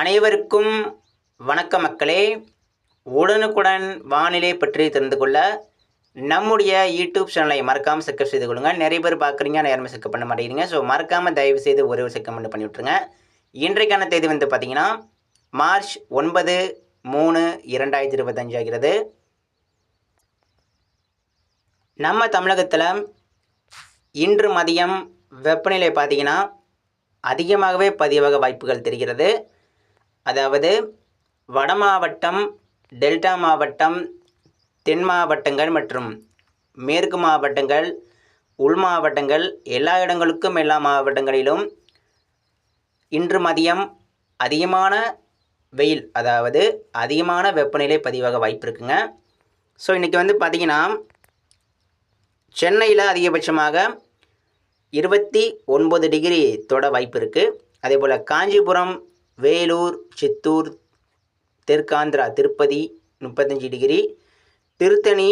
அனைவருக்கும் வணக்க மக்களே. உடனுக்குடன் வானிலை பற்றி தெரிந்து கொள்ள நம்முடைய யூடியூப் சேனலை மறக்காமல் சப்ஸ்கிரைப் செய்து கொடுங்க நிறைய பேர் பார்க்குறீங்க நேரமே சப்ஸ்கிரைப் பண்ண மாட்டேங்கிறீங்க. ஸோ மறக்காமல் தயவு செய்து ஒரே ஒரு செக்கமெண்ட் பண்ணி விட்டுருங்க இன்றைக்கான தேதி வந்து பார்த்தீங்கன்னா மார்ச் ஒன்பது மூணு இரண்டாயிரத்தி இருபத்தஞ்சு ஆகிறது. நம்ம தமிழகத்தில் இன்று மதியம் வெப்பநிலை பார்த்தீங்கன்னா அதிகமாகவே பதிவாக வாய்ப்புகள் தெரிகிறது. அதாவது வட மாவட்டம் டெல்டா மாவட்டம் தென் மாவட்டங்கள் மற்றும் மேற்கு மாவட்டங்கள் உள் மாவட்டங்கள் எல்லா இடங்களுக்கும் எல்லா மாவட்டங்களிலும் இன்று மதியம் அதிகமான வெயில் அதாவது அதிகமான வெப்பநிலை பதிவாக வாய்ப்பு இருக்குங்க. ஸோ இன்றைக்கி வந்து பார்த்திங்கன்னா சென்னையில் அதிகபட்சமாக இருபத்தி ஒன்பது டிகிரி தொட வாய்ப்பு இருக்குது அதே போல் காஞ்சிபுரம் வேலூர் சித்தூர் தெற்காந்திரா திருப்பதி முப்பத்தஞ்சு டிகிரி. திருத்தணி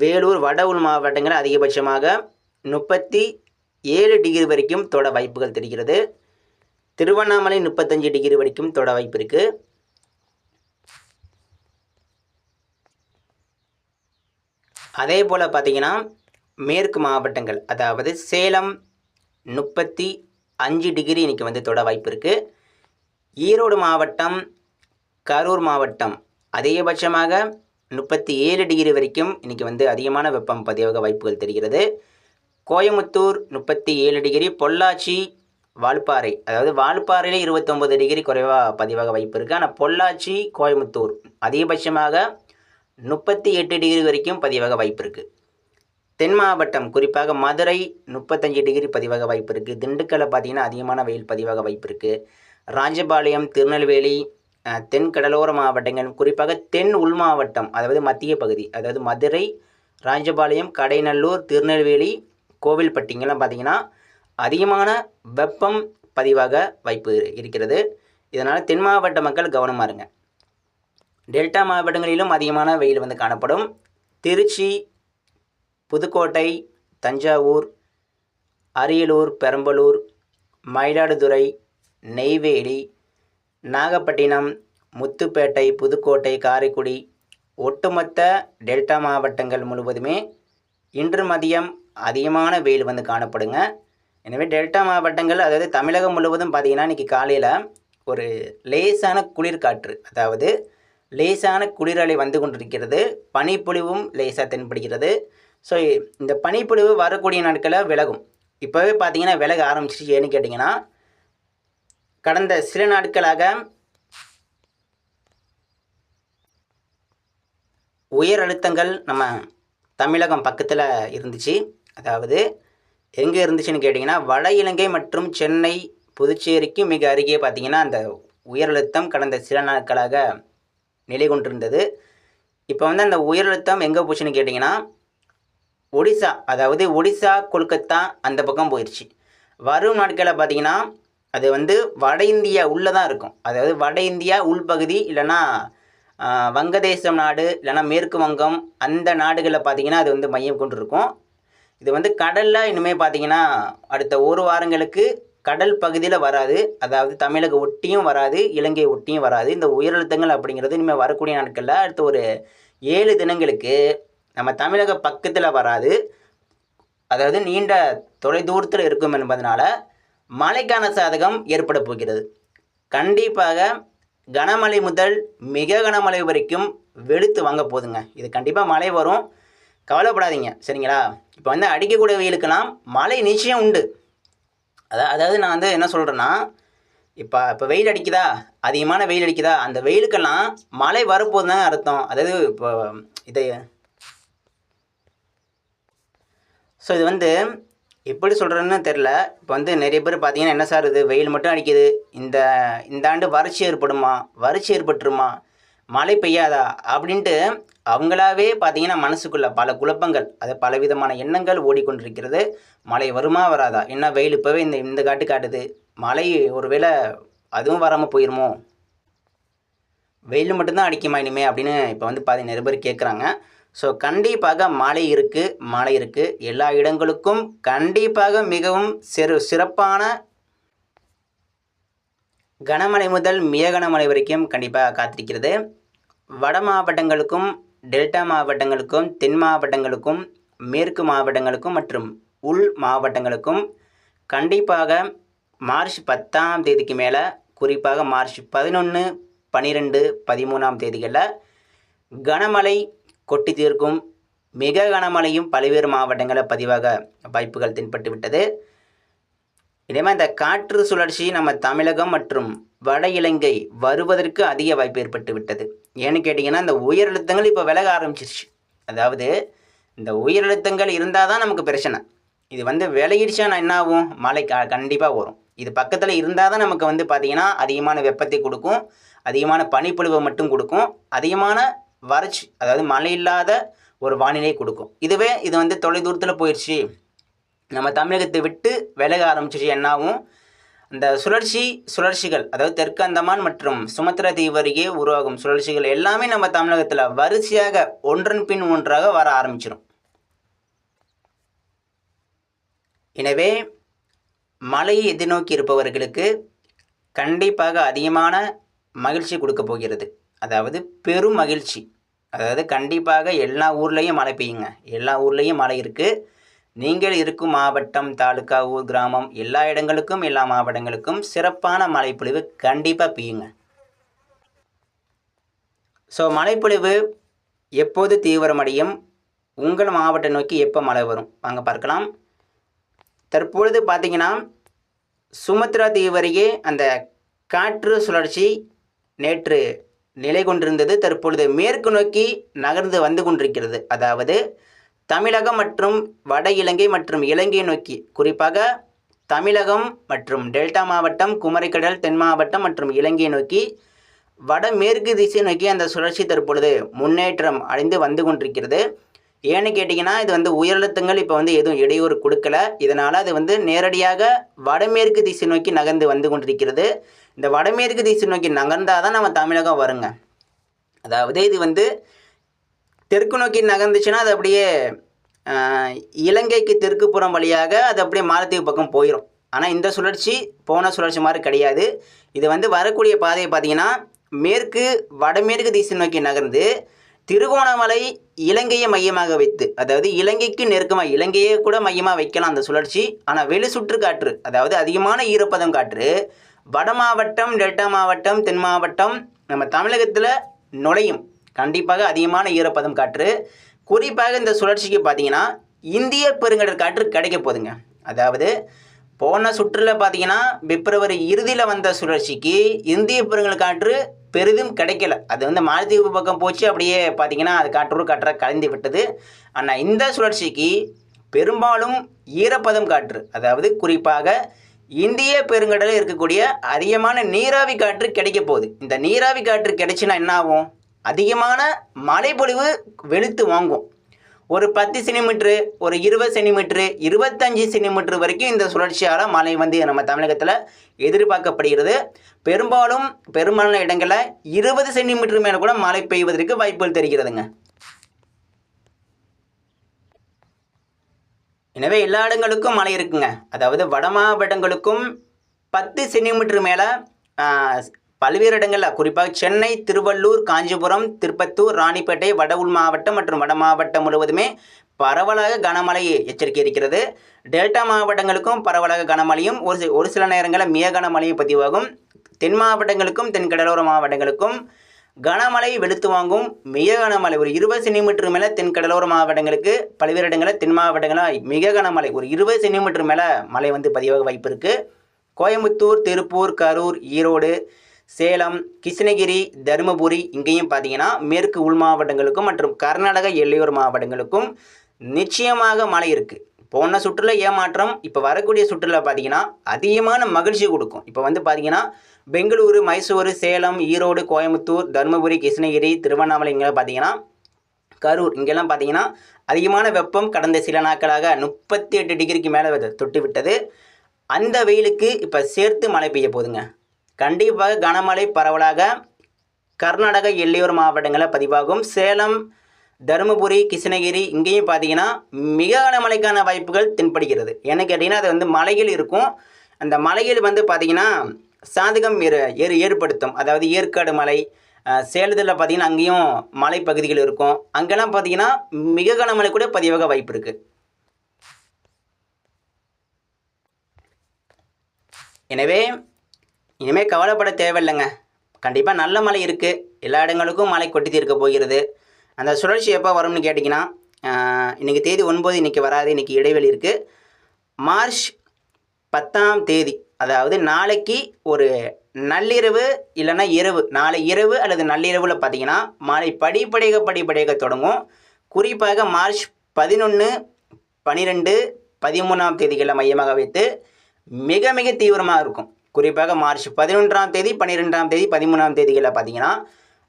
வேலூர் வட உள் மாவட்டங்கள் அதிகபட்சமாக முப்பத்தி ஏழு டிகிரி வரைக்கும் தொட வாய்ப்புகள் தெரிகிறது. திருவண்ணாமலை முப்பத்தஞ்சு டிகிரி வரைக்கும் தொட வாய்ப்பு இருக்குது அதே போல் பார்த்தீங்கன்னா மேற்கு மாவட்டங்கள் அதாவது சேலம் முப்பத்தி அஞ்சு டிகிரி இன்றைக்கி வந்து தொட வாய்ப்பு இருக்குது ஈரோடு மாவட்டம் கரூர் மாவட்டம். அதிகபட்சமாக முப்பத்தி ஏழு டிகிரி வரைக்கும் இன்றைக்கி வந்து அதிகமான வெப்பம் பதிவாக வாய்ப்புகள் தெரிகிறது. கோயமுத்தூர் முப்பத்தி ஏழு டிகிரி பொள்ளாச்சி வால்பாறை அதாவது வால்பாறையில் இருபத்தொம்பது டிகிரி குறைவாக பதிவாக வாய்ப்பு இருக்குது ஆனால் பொள்ளாச்சி கோயமுத்தூர் அதிகபட்சமாக முப்பத்தி எட்டு டிகிரி வரைக்கும் பதிவாக வாய்ப்பு இருக்குது தென் மாவட்டம் குறிப்பாக மதுரை முப்பத்தஞ்சு டிகிரி பதிவாக வாய்ப்பு இருக்குது திண்டுக்கல்லை பார்த்தீங்கன்னா அதிகமான வெயில் பதிவாக வாய்ப்பு இருக்குது ராஞ்சபாளையம் திருநெல்வேலி தென் கடலோர மாவட்டங்கள் குறிப்பாக தென் உள் மாவட்டம் அதாவது மத்திய பகுதி அதாவது மதுரை ராஞ்சபாளையம் கடைநல்லூர் திருநெல்வேலி கோவில்பட்டிங்கெல்லாம் பார்த்தீங்கன்னா அதிகமான வெப்பம் பதிவாக வாய்ப்பு இருக்கிறது. இதனால் தென் மாவட்ட மக்கள் கவனமாக இருங்க. டெல்டா மாவட்டங்களிலும் அதிகமான வெயில் வந்து காணப்படும். திருச்சி புதுக்கோட்டை தஞ்சாவூர் அரியலூர் பெரம்பலூர் மயிலாடுதுறை நெய்வேலி நாகப்பட்டினம் முத்துப்பேட்டை புதுக்கோட்டை காரைக்குடி ஒட்டுமொத்த டெல்டா மாவட்டங்கள் முழுவதுமே இன்று மதியம் அதிகமான வெயில் வந்து காணப்படுங்க. எனவே டெல்டா மாவட்டங்கள் அதாவது தமிழகம் முழுவதும் பார்த்திங்கன்னா இன்றைக்கி காலையில் ஒரு லேசான குளிர்காற்று அதாவது லேசான குளிரலை வந்து கொண்டிருக்கிறது. பனிப்பொழிவும் லேசாக தென்படுகிறது. ஸோ இந்த பனிப்பொழிவு வரக்கூடிய நாட்களில் விலகும். இப்போவே பார்த்தீங்கன்னா விலக ஆரம்பிச்சிச்சு ஏன்னு கேட்டிங்கன்னா கடந்த சில நாட்களாக உயர் அழுத்தங்கள் நம்ம தமிழகம் பக்கத்தில் இருந்துச்சு. அதாவது எங்கே இருந்துச்சுன்னு கேட்டிங்கன்னா வட இலங்கை மற்றும் சென்னை புதுச்சேரிக்கு மிக அருகே பார்த்திங்கன்னா அந்த உயர் அழுத்தம் கடந்த சில நாட்களாக நிலை கொண்டிருந்தது. இப்போ வந்து அந்த உயர் அழுத்தம் எங்கே போச்சுன்னு கேட்டிங்கன்னா ஒடிசா அதாவது ஒடிசா கொல்கத்தா அந்த பக்கம் போயிடுச்சு வரும் நாட்களில் பார்த்தீங்கன்னா அது வந்து வட இந்தியா உள்ளே தான் இருக்கும். அதாவது வட இந்தியா உள்பகுதி இல்லைன்னா வங்கதேசம் நாடு இல்லைன்னா மேற்கு வங்கம் அந்த நாடுகளில் பார்த்தீங்கன்னா அது வந்து மையம் கொண்டு இருக்கும் இது வந்து கடலில் இனிமேல் பார்த்திங்கன்னா அடுத்த ஒரு வாரங்களுக்கு கடல் பகுதியில் வராது. அதாவது தமிழக ஒட்டியும் வராது இலங்கை ஒட்டியும் வராது. இந்த உயரழுத்தங்கள் அப்படிங்கிறது இனிமேல் வரக்கூடிய நாட்களில் அடுத்த ஒரு ஏழு தினங்களுக்கு நம்ம தமிழக பக்கத்தில் வராது. அதாவது நீண்ட தொலைதூரத்தில் இருக்கும் என்பதனால மழைக்கான சாதகம் ஏற்பட போகிறது. கண்டிப்பாக கனமழை முதல் மிக கனமழை வரைக்கும் வெளுத்து வாங்க போதுங்க. இது கண்டிப்பாக மழை வரும். கவலைப்படாதீங்க. சரிங்களா? இப்போ வந்து அடிக்கக்கூடிய வெயிலுக்கெல்லாம் மழை நிச்சயம் உண்டு. அதாவது அதாவது நான் வந்து என்ன சொல்கிறேன்னா இப்போ இப்போ வெயில் அடிக்குதா? அதிகமான வெயில் அடிக்குதா? அந்த வெயிலுக்கெல்லாம் மழை வரப்போகுதுன்னு அர்த்தம். அதாவது இப்போ இதை ஸோ இது வந்து எப்படி சொல்கிறேன்னு தெரில இப்போ வந்து நிறைய பேர் பார்த்தீங்கன்னா என்ன சார் இது? வெயில் மட்டும் அடிக்குது. இந்த இந்த ஆண்டு வறட்சி ஏற்படுமா? வறட்சி ஏற்பட்டுருமா? மழை பெய்யாதா? அப்படின்ட்டு அவங்களாவே பார்த்தீங்கன்னா மனசுக்குள்ள பல குழப்பங்கள் அது பலவிதமான எண்ணங்கள் ஓடிக்கொண்டிருக்கிறது. மழை வருமா வராதா? என்ன வெயில் இப்போவே இந்த இந்த காட்டு காட்டுது. மழை ஒருவேளை அதுவும் வராமல் போயிருமோ? வெயில் மட்டும்தான் அடிக்குமா இனிமே? அப்படின்னு இப்போ வந்து பாதி நிறைய பேர் கேட்குறாங்க ஸோ கண்டிப்பாக மழை இருக்குது மழை இருக்குது எல்லா இடங்களுக்கும் கண்டிப்பாக மிகவும் சிறு சிறப்பான கனமழை முதல் மிக கனமழை வரைக்கும் கண்டிப்பாக காத்திருக்கிறது. வட மாவட்டங்களுக்கும் டெல்டா மாவட்டங்களுக்கும் தென் மாவட்டங்களுக்கும் மேற்கு மாவட்டங்களுக்கும் மற்றும் உள் மாவட்டங்களுக்கும் கண்டிப்பாக மார்ச் பத்தாம் தேதிக்கு மேலே குறிப்பாக மார்ச் பதினொன்று பன்னிரெண்டு பதிமூணாம் தேதிகளில் கனமழை கொட்டி தீர்க்கும் மிக கனமழையும் பல்வேறு மாவட்டங்களில் பதிவாக வாய்ப்புகள் தென்பட்டு விட்டது இதேமாதிரி இந்த காற்று சுழற்சி நம்ம தமிழகம் மற்றும் வட இலங்கை வருவதற்கு அதிக வாய்ப்பு ஏற்பட்டு விட்டது ஏன்னு கேட்டிங்கன்னா இந்த உயர் அழுத்தங்கள் இப்போ விலக ஆரம்பிச்சிருச்சு. அதாவது இந்த உயரழுத்தங்கள் இருந்தால் தான் நமக்கு பிரச்சனை. இது வந்து விலகிடுச்சா என்ன ஆகும்? மழை க கண்டிப்பாக வரும். இது பக்கத்தில் இருந்தால் தான் நமக்கு வந்து பார்த்திங்கன்னா அதிகமான வெப்பத்தை கொடுக்கும். அதிகமான பனிப்பொழிவை மட்டும் கொடுக்கும். அதிகமான வறட்சி அதாவது மழை இல்லாத ஒரு வானிலை கொடுக்கும். இதுவே இது வந்து தொலைதூரத்தில் போயிடுச்சு நம்ம தமிழகத்தை விட்டு விலக ஆரம்பிச்சிச்சு என்னாகும்? அந்த சுழற்சி சுழற்சிகள் அதாவது தெற்கு அந்தமான் மற்றும் சுமத்ரா தீவு அருகே உருவாகும் சுழற்சிகள் எல்லாமே நம்ம தமிழகத்தில் வரிசையாக ஒன்றன் பின் ஒன்றாக வர ஆரம்பிச்சிடும் எனவே மழையை எதிர்நோக்கி இருப்பவர்களுக்கு கண்டிப்பாக அதிகமான மகிழ்ச்சி கொடுக்க போகிறது. அதாவது பெரும் மகிழ்ச்சி. அதாவது கண்டிப்பாக எல்லா ஊர்லேயும் மழை பெய்யுங்க. எல்லா ஊர்லேயும் மழை இருக்குது நீங்கள் இருக்கும் மாவட்டம் தாலுக்கா ஊர் கிராமம் எல்லா இடங்களுக்கும் எல்லா மாவட்டங்களுக்கும் சிறப்பான மழைப்பொழிவு கண்டிப்பாக பெய்யுங்க. ஸோ மழைப்பொழிவு எப்போது தீவிரமடையும்? உங்கள் மாவட்டம் நோக்கி எப்போ மழை வரும்? வாங்க பார்க்கலாம். தற்பொழுது பார்த்தீங்கன்னா சுமத்ரா தீவரையே அந்த காற்று சுழற்சி நேற்று நிலை கொண்டிருந்தது தற்பொழுது மேற்கு நோக்கி நகர்ந்து வந்து கொண்டிருக்கிறது. அதாவது தமிழகம் மற்றும் வட இலங்கை மற்றும் இலங்கை நோக்கி குறிப்பாக தமிழகம் மற்றும் டெல்டா மாவட்டம் குமரிக்கடல் தென் மாவட்டம் மற்றும் இலங்கை நோக்கி வடமேற்கு திசை நோக்கி அந்த சுழற்சி தற்பொழுது முன்னேற்றம் அடைந்து வந்து கொண்டிருக்கிறது. ஏன்னு கேட்டிங்கன்னா இது வந்து உயரழுத்தங்கள் இப்போ வந்து எதுவும் இடையூறு கொடுக்கல. இதனால் அது வந்து நேரடியாக வடமேற்கு திசை நோக்கி நகர்ந்து வந்து கொண்டிருக்கிறது. இந்த வடமேற்கு திசை நோக்கி நகர்ந்தால் தான் நம்ம தமிழகம் வருங்க. அதாவது இது வந்து தெற்கு நோக்கி நகர்ந்துச்சுன்னா அது அப்படியே இலங்கைக்கு தெற்கு புறம் வழியாக அது அப்படியே மாலத்தீவு பக்கம் போயிடும் ஆனால் இந்த சுழற்சி போன சுழற்சி மாதிரி கிடையாது. இது வந்து வரக்கூடிய பாதையை பார்த்தீங்கன்னா மேற்கு வடமேற்கு திசை நோக்கி நகர்ந்து திருகோணமலை இலங்கையை மையமாக வைத்து அதாவது இலங்கைக்கு நெருக்கமாக இலங்கையை கூட மையமாக வைக்கலாம் அந்த சுழற்சி. ஆனால் வெளி சுற்று காற்று அதாவது அதிகமான ஈரப்பதம் காற்று வட மாவட்டம் டெல்டா மாவட்டம் தென் மாவட்டம் நம்ம தமிழகத்தில் நுழையும். கண்டிப்பாக அதிகமான ஈரப்பதம் காற்று. குறிப்பாக இந்த சுழற்சிக்கு பார்த்தீங்கன்னா இந்திய பெருங்கடல் காற்று கிடைக்க போகுதுங்க அதாவது போன சுற்றுல பார்த்தீங்கன்னா பிப்ரவரி இறுதியில் வந்த சுழற்சிக்கு இந்திய பெருங்கடல் காற்று பெரிதும் கிடைக்கல. அது வந்து மாலத்தீவு பக்கம் போச்சு அப்படியே பார்த்தீங்கன்னா அது காற்றோடு காற்றாக கலந்து விட்டது. ஆனால் இந்த சுழற்சிக்கு பெரும்பாலும் ஈரப்பதம் காற்று அதாவது குறிப்பாக இந்திய பெருங்கடலில் இருக்கக்கூடிய அதிகமான நீராவி காற்று கிடைக்க போகுது. இந்த நீராவி காற்று கிடைச்சின்னா என்ன ஆகும் அதிகமான மழைப்பொழிவு வெளுத்து வாங்கும். ஒரு பத்து சென்டிமீட்ரு ஒரு இருபது சென்டிமீட்ரு இருபத்தஞ்சி சென்டிமீட்ரு வரைக்கும் இந்த சுழற்சியால் மழை வந்து நம்ம தமிழகத்தில் எதிர்பார்க்கப்படுகிறது. பெரும்பாலும் பெரும்பாலான இடங்களில் இருபது சென்டிமீட்டர் மேலே கூட மழை பெய்வதற்கு வாய்ப்புகள் தெரிகிறதுங்க. எனவே எல்லா இடங்களுக்கும் மழை இருக்குங்க. அதாவது வட மாவட்டங்களுக்கும் பத்து சென்டிமீட்டர் மேலே பல்வேறு இடங்களில் குறிப்பாக சென்னை திருவள்ளூர் காஞ்சிபுரம் திருப்பத்தூர் ராணிப்பேட்டை வட உள் மாவட்டம் மற்றும் வட மாவட்டம் முழுவதுமே பரவலாக கனமழை எச்சரிக்கை இருக்கிறது. டெல்டா மாவட்டங்களுக்கும் பரவலாக கனமழையும் ஒரு ஒரு சில நேரங்களில் மிக கனமழையும் பதிவாகும். தென் மாவட்டங்களுக்கும் தென் கடலோர மாவட்டங்களுக்கும் கனமழை வெளுத்து வாங்கும் மிக கனமழை. ஒரு இருபது சென்டிமீட்டர் மேலே தென் கடலோர மாவட்டங்களுக்கு பல்வேறு இடங்களில் தென் மாவட்டங்களில் மிக கனமழை. ஒரு இருபது சென்டிமீட்டர் மேலே மழை வந்து பதிவாக வாய்ப்பு இருக்குது கோயம்புத்தூர் திருப்பூர் கரூர் ஈரோடு சேலம் கிருஷ்ணகிரி தருமபுரி இங்கேயும் பார்த்தீங்கன்னா மேற்கு உள் மாவட்டங்களுக்கும் மற்றும் கர்நாடக எல்லையோர் மாவட்டங்களுக்கும் நிச்சயமாக மழை இருக்குது போன சுற்றுல ஏமாற்றம் இப்போ வரக்கூடிய சுற்றுலா பார்த்தீங்கன்னா அதிகமான மகிழ்ச்சி கொடுக்கும். இப்போ வந்து பார்த்தீங்கன்னா பெங்களூரு மைசூரு சேலம் ஈரோடு கோயம்புத்தூர் தருமபுரி கிருஷ்ணகிரி திருவண்ணாமலை இங்கெல்லாம் பார்த்தீங்கன்னா கரூர். இங்கெல்லாம் பார்த்தீங்கன்னா அதிகமான வெப்பம் கடந்த சில நாட்களாக முப்பத்தி எட்டு டிகிரிக்கு மேலே தொட்டு விட்டது அந்த வெயிலுக்கு இப்போ சேர்த்து மழை பெய்ய போதுங்க கண்டிப்பாக கனமழை பரவலாக கர்நாடக எல்லையோர் மாவட்டங்களில் பதிவாகும். சேலம் தருமபுரி கிருஷ்ணகிரி இங்கேயும் பார்த்தீங்கன்னா மிக கனமழைக்கான வாய்ப்புகள் தென்படுகிறது. ஏன்னு கேட்டிங்கன்னா அது வந்து மலைகள் இருக்கும். அந்த மலைகள் வந்து பார்த்தீங்கன்னா சாதகம் ஏறு ஏறு ஏற்படுத்தும். அதாவது ஏற்காடு மலை சேலத்தில் பார்த்தீங்கன்னா அங்கேயும் மலைப்பகுதிகள் இருக்கும். அங்கெல்லாம் பார்த்தீங்கன்னா மிக கனமழை கூட பதிவாக வாய்ப்பு இருக்குது எனவே இனிமேல் கவலைப்பட தேவையில்லைங்க. கண்டிப்பாக நல்ல மழை இருக்குது எல்லா இடங்களுக்கும் மழை கொட்டி தீர்க்க போகிறது. அந்த சுழற்சி எப்போ வரும்னு கேட்டிங்கன்னா இன்றைக்கி தேதி ஒன்பது இன்றைக்கி வராது இன்றைக்கி இடைவெளி இருக்குது மார்ச் பத்தாம் தேதி அதாவது நாளைக்கு ஒரு நள்ளிரவு இல்லைன்னா இரவு நாளை இரவு அல்லது நள்ளிரவில் பார்த்தீங்கன்னா மாலை படிப்படையாக படிப்படையாக தொடங்கும். குறிப்பாக மார்ச் பதினொன்று பன்னிரெண்டு பதிமூணாம் தேதிகளை மையமாக வைத்து மிக மிக தீவிரமாக இருக்கும். குறிப்பாக மார்ச் பதினொன்றாம் தேதி பன்னிரெண்டாம் தேதி பதிமூணாம் தேதிகளில் பார்த்தீங்கன்னா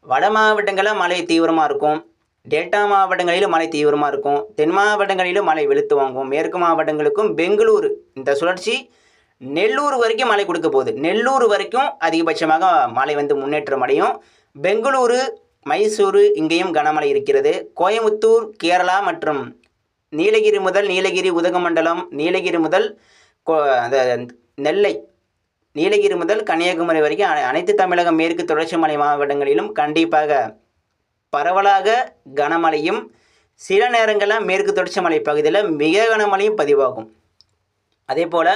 வட மாவட்டங்களில் மழை தீவிரமாக இருக்கும். டெல்டா மாவட்டங்களிலும் மழை தீவிரமாக இருக்கும். தென் மாவட்டங்களிலும் மழை வெளுத்து வாங்கும். மேற்கு மாவட்டங்களுக்கும் பெங்களூர் இந்த சுழற்சி நெல்லூர் வரைக்கும் மழை கொடுக்க போகுது. நெல்லூர் வரைக்கும் அதிகபட்சமாக மழை வந்து முன்னேற்றம் அடையும். பெங்களூரு மைசூரு இங்கேயும் கனமழை இருக்கிறது. கோயமுத்தூர் கேரளா மற்றும் நீலகிரி முதல் நீலகிரி உதகமண்டலம் நீலகிரி முதல் கோ- நெல்லை நீலகிரி முதல் கன்னியாகுமரி வரைக்கும் அனை- அனைத்து தமிழக மேற்கு தொடர்ச்சி மலை மாவட்டங்களிலும் கண்டிப்பாக பரவலாக கனமழையும் சில நேரங்களில் மேற்கு தொடர்ச்சி மலை பகுதியில் மிக கனமழையும் பதிவாகும். அதே போல்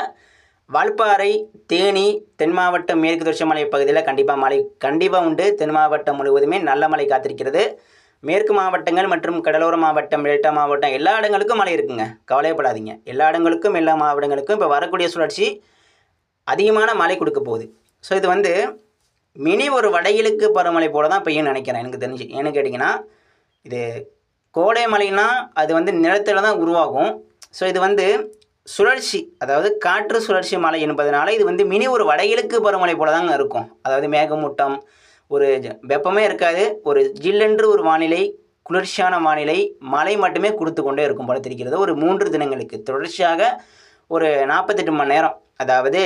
வால்பாறை தேனி தென் மாவட்டம் மேற்கு தொடர்ச்சி மலை பகுதியில் கண்டிப்பாக மழை கண்டிப்பாக உண்டு. தென் மாவட்டம் முழுவதுமே நல்ல மழை காத்திருக்கிறது. மேற்கு மாவட்டங்கள் மற்றும் கடலோர மாவட்டம் டெல்டா மாவட்டம் எல்லா இடங்களுக்கும் மழை இருக்குங்க. கவலையப்படாதீங்க. எல்லா இடங்களுக்கும் எல்லா மாவட்டங்களுக்கும் இப்போ வரக்கூடிய சுழற்சி அதிகமான மழை கொடுக்க போகுது. ஸோ இது வந்து மினி ஒரு வடகிழக்கு பருவமழை போல தான் பெய்யும் நினைக்கிறேன். எனக்கு தெரிஞ்சு. ஏன்னு கேட்டிங்கன்னா இது கோடை மழைனா அது வந்து நிலத்தில் தான் உருவாகும். ஸோ இது வந்து சுழற்சி அதாவது காற்று சுழற்சி மழை என்பதனால இது வந்து மினி ஒரு வடகிழக்கு பருவமழை போல தாங்க இருக்கும். அதாவது மேகமூட்டம் ஒரு வெப்பமே இருக்காது. ஒரு ஜில்லென்று ஒரு வானிலை குளிர்ச்சியான வானிலை மழை மட்டுமே கொடுத்து கொண்டே இருக்கும் போல தெரிகிறது. ஒரு மூன்று தினங்களுக்கு. தொடர்ச்சியாக ஒரு நாற்பத்தெட்டு மணி நேரம். அதாவது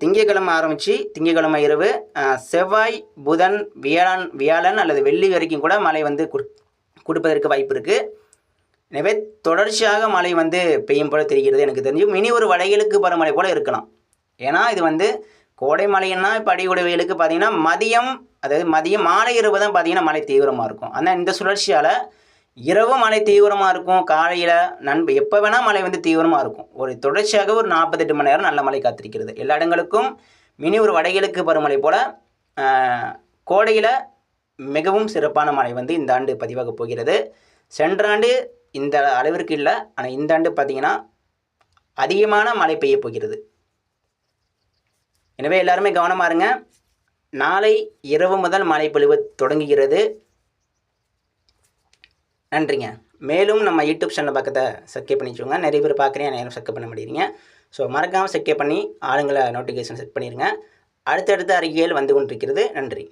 திங்கக்கிழமை திங்கட்கிழமை ஆரம்பித்து திங்கக்கிழமை இரவு செவ்வாய் புதன் வியாழன் வியாழன் அல்லது வெள்ளி வரைக்கும் கூட மழை வந்து கொடுப்பதற்கு வாய்ப்பு இருக்குது எனவே தொடர்ச்சியாக மழை வந்து பெய்யும் போல தெரிகிறது எனக்கு தெரிஞ்சு மினி ஒரு வடகிழக்கு பருவமழை போல இருக்கலாம். ஏன்னா இது வந்து கோடை மழைன்னா இப்போ அடிக்கொடை பார்த்திங்கன்னா பார்த்தீங்கன்னா மதியம் அதாவது மதியம் மாலை இரவு தான் பார்த்தீங்கன்னா மழை தீவிரமாக இருக்கும். ஆனால் இந்த சுழற்சியால் இரவு மழை தீவிரமாக இருக்கும். காலையில் நண்பு எப்போ வேணால் மழை வந்து தீவிரமாக இருக்கும். ஒரு தொடர்ச்சியாக ஒரு நாற்பத்தெட்டு மணி நேரம் நல்ல மழை காத்திருக்கிறது. எல்லா இடங்களுக்கும் மினி ஒரு வடகிழக்கு பருவமழை போல் கோடையில் மிகவும் சிறப்பான மழை வந்து இந்த ஆண்டு பதிவாக போகிறது. சென்ற ஆண்டு இந்த அளவிற்கு இல்லை. ஆனால் இந்த ஆண்டு பார்த்தீங்கன்னா அதிகமான மழை பெய்ய போகிறது. எனவே எல்லாருமே கவனமாக இருங்க. நாளை இரவு முதல் மழை பொழிவு தொடங்குகிறது. நன்றிங்க. மேலும் நம்ம யூடியூப் சேனல் பக்கத்தை சப்ஸ்கிரைப் பண்ணி வச்சுக்கோங்க நிறைய பேர் பார்க்குறீங்க நேரம் சப்ஸ்கிரைப் பண்ண முடியுங்க ஸோ மறக்காமல் சப்ஸ்கிரைப் பண்ணி ஆளுங்களை நோட்டிஃபிகேஷன் செட் பண்ணிடுங்க அடுத்தடுத்த அறிக்கைகள் வந்து கொண்டிருக்கிறது. நன்றி.